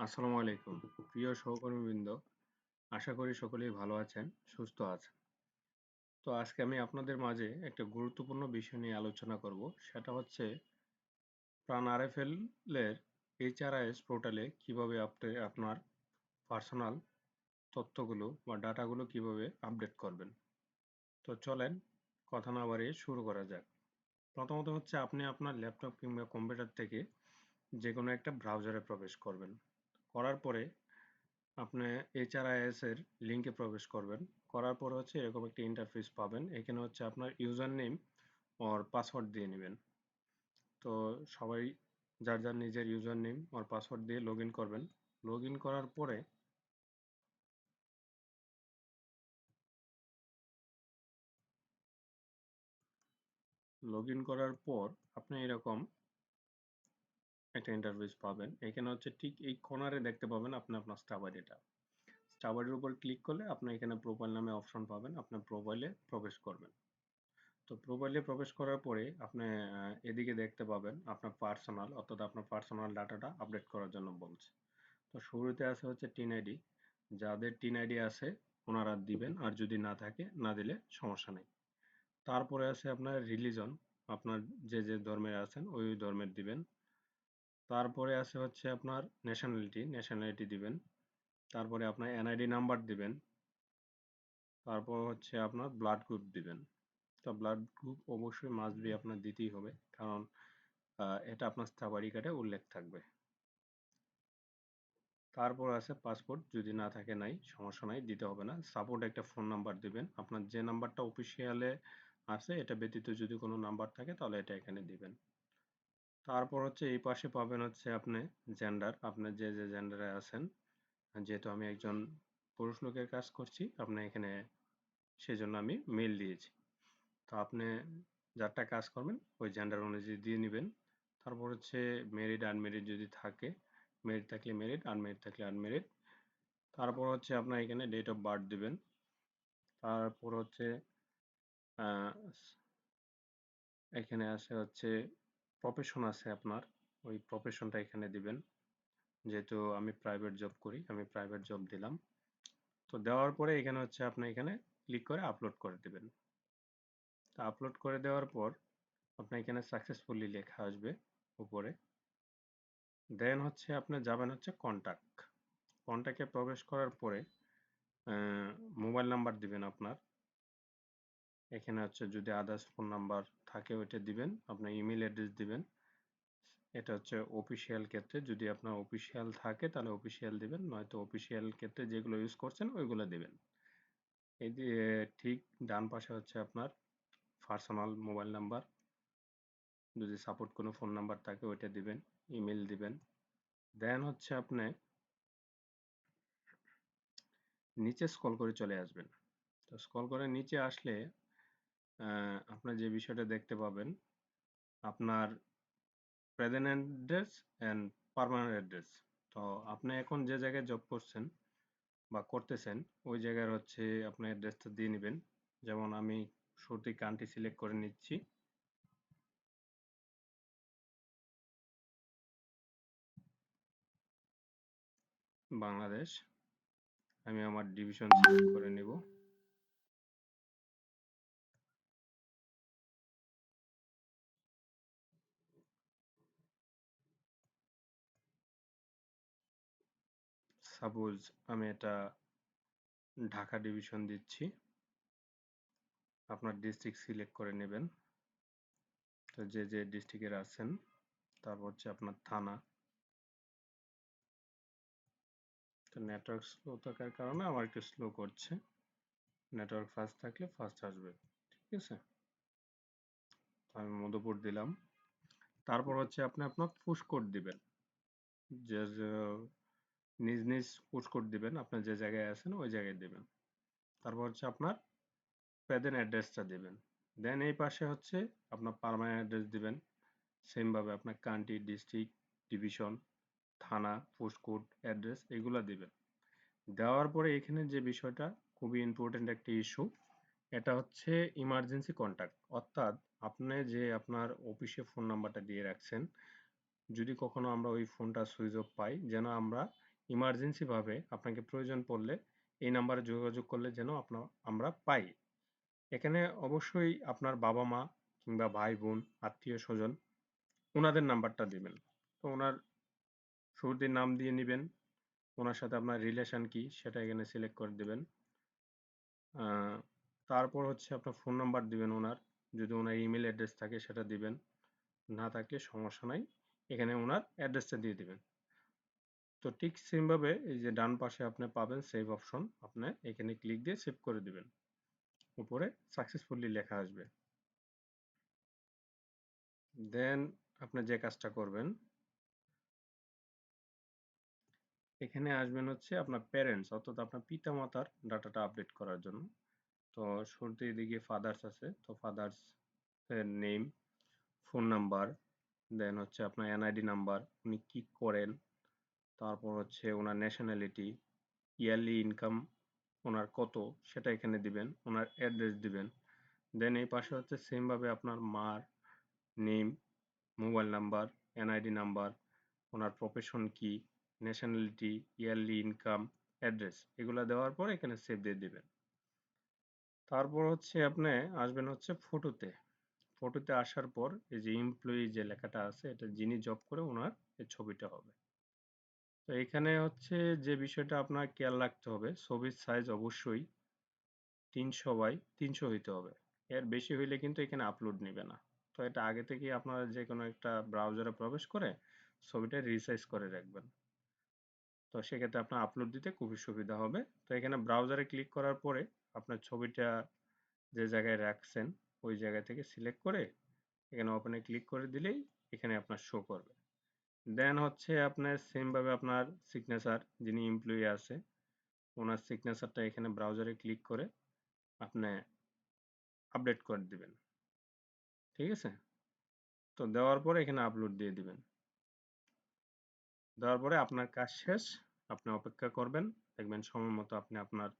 আসসালামু আলাইকুম। প্রিয় সহকর্মীবৃন্দ, আশা করি সকলেই ভালো আছেন, সুস্থ আছেন। তো আজকে আমি আপনাদের মাঝে একটা গুরুত্বপূর্ণ বিষয় নিয়ে আলোচনা করব। সেটা হচ্ছে, প্রাণ আর আরএফএল এর এইচআরআইএস পোর্টালে কীভাবে আপনি আপনার পার্সোনাল তথ্যগুলো বা ডাটাগুলো কীভাবে আপডেট করবেন। তো চলেন, কথা না বাড়িয়ে শুরু করা যাক। প্রথমত হচ্ছে, আপনি আপনার ল্যাপটপ কিংবা কম্পিউটার থেকে যে কোনো একটা ব্রাউজারে প্রবেশ করবেন। করার পরে আপনি এইচআরআইএস এর লিঙ্কে প্রবেশ করবেন। করার পর হচ্ছে এরকম একটা ইন্টারফেস পাবেন। এখানে হচ্ছে আপনার ইউজার নেম ওর পাসওয়ার্ড দিয়ে নেবেন। তো সবাই যার যার নিজের ইউজার নেম ওর পাসওয়ার্ড দিয়ে লগ করবেন। লগ করার পরে লগ করার পর আপনি এরকম একটা ইন্টারফেস পাবেন। এখানে হচ্ছে ঠিক এই কর্নারে দেখতে পাবেন আপনি আপনার স্টাবাডিটা স্টাবাডির উপর ক্লিক করলে আপনি এখানে প্রোফাইল নামে অপশন পাবেন আপনার প্রোফাইলে প্রবেশ করবেন। তো প্রোফাইলে প্রবেশ করার পরে আপনি এদিকে দেখতে পাবেন আপনার পার্সোনাল অর্থাৎ আপনার পার্সোনাল ডাটাটা আপডেট করার জন্য বলছে। তো শুরুতে আছে হচ্ছে টিন আইডি যাদের টিন আইডি আছে, ওনারা দিবেন, আর যদি না থাকে, না দিলে সমস্যা নেই। তারপরে আছে আপনার রিলিজন আপনার যে যে ধর্মের আছেন ওই ওই ধর্মের দিবেন। তারপরে আছে হচ্ছে আপনার ন্যাশনালিটি ন্যাশনালিটি দিবেন। তারপরে আপনার এনআইডি নাম্বার দিবেন। তারপর হচ্ছে আপনার ব্লাড গ্রুপ দিবেন। তো ব্লাড গ্রুপ অবশ্যই মাস্ট বি আপনার দিতেই হবে, কারণ এটা আপনার স্থাবারি কার্ডে উল্লেখ থাকবে। তারপর আছে পাসপোর্ট যদি না থাকে নাই, সমস্যা নাই, দিতে হবে না। সাপোর্ট একটা ফোন নাম্বার দিবেন। আপনার যে নাম্বারটা অফিসিয়ালে আছে, এটা ব্যতীত যদি কোনো নাম্বার থাকে, তাহলে এটা এখানে দিবেন। তারপর হচ্ছে এই পাশে পাবেন হচ্ছে আপনি জেন্ডার আপনি যে যে জেন্ডারে আছেন, যেহেতু আমি একজন পুরুষ লোকের কাজ করছি আপনি এখানে সেজন্য আমি মেল দিয়েছি। তো আপনি যারটা কাজ করবেন, ওই জেন্ডার অনুযায়ী দিয়ে নেবেন। তারপর হচ্ছে মেরিড আনমেরিড যদি থাকে মেরিড থাকলে মেরিড আনমেরিড থাকলে আনমেরিড তারপর হচ্ছে আপনার এখানে ডেট অফ বার্থ দিবেন। তারপর হচ্ছে এখানে আছে হচ্ছে প্রফেশন আছে আপনার, ওই প্রফেশনটা এখানে দিবেন। যেহেতু আমি প্রাইভেট জব করি, আমি প্রাইভেট জব দিলাম। তো দেওয়ার পরে এখানে হচ্ছে আপনি এখানে ক্লিক করে আপলোড করে দেবেন। তো আপলোড করে দেওয়ার পর আপনার এখানে সাকসেসফুলি লেখা আসবে উপরে। দেন হচ্ছে আপনি যাবেন হচ্ছে কন্ট্যাক্ট কন্ট্যাক্টে প্রবেশ করার পরে মোবাইল নাম্বার দিবেন আপনার। এখানে হচ্ছে যদি আদার্স ফোন নাম্বার থাকে ওইটা দিবেন, আপনার ইমেল অ্যাড্রেস দিবেন। এটা হচ্ছে অফিসিয়াল ক্ষেত্রে যদি আপনার অফিসিয়াল থাকে তাহলে অফিসিয়াল দিবেন, নয়তো অফিসিয়াল ক্ষেত্রে যেগুলো ইউজ করছেন ওইগুলো দিবেন। এই যে ঠিক ডান পাশে হচ্ছে আপনার পার্সোনাল মোবাইল নাম্বার যদি সাপোর্ট কোনো ফোন নাম্বার থাকে ওইটা দিবেন ইমেল দিবেন। দেন হচ্ছে আপনি নিচে স্কল করে চলে আসবেন। তো স্কল করে নিচে আসলে আপনার যে বিষয়টা দেখতে পাবেন, আপনার present address and permanent address তো আপনি এখন যে জায়গায় জব করছেন বা করতেছেন, ওই জায়গার হচ্ছে আপনার অ্যাড্রেসটা দিয়ে নেবেন। যেমন আমি শুরুতেই কান্ট্রি সিলেক্ট করে নিচ্ছি। বাংলাদেশ। আমি আমার ডিভিশন সিলেক্ট করে নেব। সাপোজ আমি এটা ঢাকা ডিভিশন দিচ্ছি। আপনার ডিস্ট্রিক্ট সিলেক্ট করে নেবেন। তো যে যে ডিস্ট্রিক্টের আছেন, তারপর হচ্ছে আপনার থানা। তো নেটওয়ার্ক স্লো থাকার কারণে আমার একটু স্লো করছে। নেটওয়ার্ক ফাস্ট থাকলে ফাস্ট আসবে, ঠিক আছে? আমি মধুপুর দিলাম। তারপর হচ্ছে আপনি আপনার পুশ কোড দিবেন। যে নিজ নিজ পুশ কোড দিবেন, আপনার যে জায়গায় আছেন ওই জায়গায় দিবেন। তারপর হচ্ছে আপনার প্যাদেন অ্যাড্রেসটা দিবেন। দেন এই পাশে হচ্ছে আপনার পারমানেন্ট অ্যাড্রেস দিবেন। সেমভাবে আপনার কান্ট্রি ডিস্ট্রিক্ট ডিভিশন থানা পোস্টকোড অ্যাড্রেস এগুলো দিবেন। দেওয়ার পরে এখানে যে বিষয়টা খুবই ইম্পর্টেন্ট একটা ইস্যু এটা হচ্ছে ইমার্জেন্সি কন্ট্যাক্ট অর্থাৎ আপনি যে আপনার অফিসে ফোন নাম্বারটা দিয়ে রাখছেন, যদি কখনো আমরা ওই ফোনটা সুইচ অফ পাই, যেন আমরা ইমার্জেন্সিভাবে আপনাকে প্রয়োজন পড়লে এই নাম্বারে যোগাযোগ করলে যেন আপনার, আমরা পাই। এখানে অবশ্যই আপনার বাবা মা কিংবা ভাই বোন, আত্মীয় স্বজন, ওনাদের নাম্বারটা দিবেন। তো ওনার শুরুতে নাম দিয়ে নেবেন। ওনার সাথে আপনার রিলেশন কি সেটা এখানে সিলেক্ট করে দেবেন। তারপর হচ্ছে আপনার ফোন নাম্বার দিবেন ওনার। যদি ওনার ইমেল অ্যাড্রেস থাকে সেটা দিবেন। না থাকলে সমস্যা নাই। এখানে ওনার অ্যাড্রেসটা দিয়ে দিবেন। তো ঠিক সেমভাবে এই যে ডান পাশে আপনি পাবেন সেভ অপশন আপনি এখানে ক্লিক দিয়ে সেভ করে দিবেন। উপরে সাকসেসফুলি লেখা আসবে। দেন আপনি যে কাজটা করবেন, এখানে আসবেন হচ্ছে আপনার প্যারেন্টস অর্থাৎ আপনার পিতা মাতার ডাটাটা আপডেট করার জন্য। তো শুরুতে এদিকে ফাদার্স আছে, তো ফাদার্স এর নেম ফোন নাম্বার দেন হচ্ছে আপনার এনআইডি নাম্বার উনি কি করেন তারপর হচ্ছে ওনার ন্যাশনালিটি ইয়ারলি ইনকাম ওনার কত সেটা এখানে দিবেন, ওনার অ্যাড্রেস দিবেন। দেন এই পাশে হচ্ছে সেমভাবে আপনার মার name mobile number NID number ওনার প্রফেশন কি ন্যাশনালিটি ইয়ারলি ইনকাম অ্যাড্রেস এগুলো দেওয়ার পর এখানে সেভ দিয়ে দিবেন। তারপর হচ্ছে আপনি আসবেন হচ্ছে ফটোতে ফটোতে আসার পর এই যে এমপ্লয়ি যে লেখাটা আছে, এটা যিনি জব করে ওনার এই ছবিটা হবে। তো এখানে হচ্ছে যে বিষয়টা আপনার খেয়াল রাখতে হবে, ছবির সাইজ অবশ্যই তিনশো বাই তিনশো হইতে হবে। এর বেশি হইলে কিন্তু এখানে আপলোড নেবে না। তো এটা আগে থেকেই আপনারা যে কোনো একটা ব্রাউজারে প্রবেশ করে ছবিটা রিসাইজ করে রাখবেন। তো সেক্ষেত্রে আপনার আপলোড দিতে খুবই সুবিধা হবে। তো এখানে ব্রাউজারে ক্লিক করার পরে আপনার ছবিটা যে জায়গায় রাখছেন, ওই জায়গা থেকে সিলেক্ট করে এখানে ওপেনে ক্লিক করে দিলেই এখানে আপনার শো করবে। দেন হচ্ছে আপনার সেমভাবে আপনার সিগনেচার যিনি এমপ্লয়ি আছে, ওনার সিগনেচারটা এখানে ব্রাউজারে ক্লিক করে আপনি আপডেট করে দিবেন। ঠিক আছে? তো দেওয়ার পরে এখানে আপলোড দিয়ে দিবেন। দেওয়ার পরে আপনার কাজ শেষ, আপনি অপেক্ষা করবেন, দেখবেন সময় মতো আপনি আপনার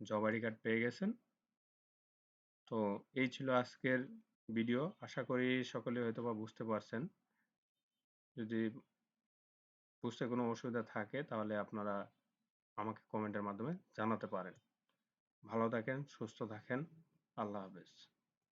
জব আইডি কার্ড পেয়ে গেছেন। তো এই ছিল আজকের ভিডিও আশা করি সকলে হয়তো বা বুঝতে পারছেন। যদি বুঝতে কোনো অসুবিধা থাকে, তাহলে আপনারা আমাকে কমেন্টের মাধ্যমে জানাতে পারেন। ভালো থাকেন, সুস্থ থাকেন, আল্লাহ হাফেজ।